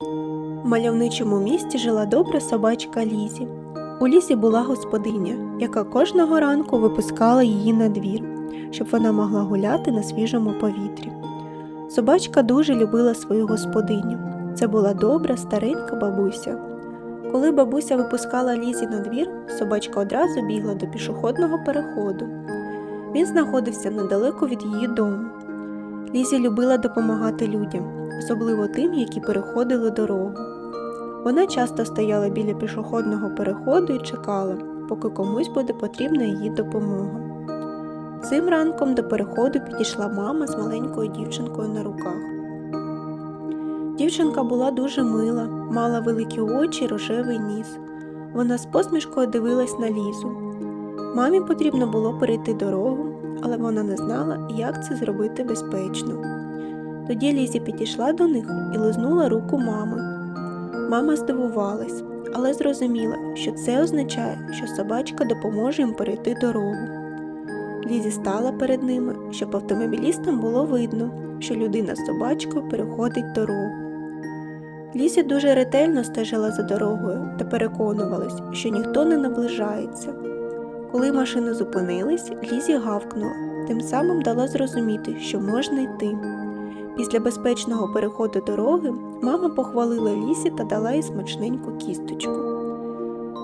В мальовничому місті жила добра собачка Лізі. У лісі була господиня, яка кожного ранку випускала її на двір, щоб вона могла гуляти на свіжому повітрі. Собачка дуже любила свою господиню. Це була добра старенька бабуся. Коли бабуся випускала Лізі на двір, собачка одразу бігла до пішохідного переходу. Він знаходився недалеко від її дому. Лізі любила допомагати людям, особливо тим, які переходили дорогу. Вона часто стояла біля пішохідного переходу і чекала, поки комусь буде потрібна її допомога. Цим ранком до переходу підійшла мама з маленькою дівчинкою на руках. Дівчинка була дуже мила, мала великі очі й рожевий ніс. Вона з посмішкою дивилась на лізу. Мамі потрібно було перейти дорогу, але вона не знала, як це зробити безпечно. Тоді Лізі підійшла до них і лизнула руку мами. Мама здивувалась, але зрозуміла, що це означає, що собачка допоможе їм перейти дорогу. Лізі стала перед ними, щоб автомобілістам було видно, що людина з собачкою переходить дорогу. Лізі дуже ретельно стежила за дорогою та переконувалась, що ніхто не наближається. Коли машини зупинились, Лізі гавкнула, тим самим дала зрозуміти, що можна йти. Після безпечного переходу дороги мама похвалила Лісі та дала їй смачненьку кісточку.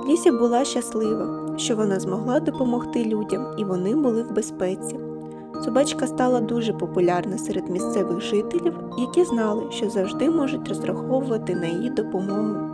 Лісі була щаслива, що вона змогла допомогти людям і вони були в безпеці. Собачка стала дуже популярна серед місцевих жителів, які знали, що завжди можуть розраховувати на її допомогу.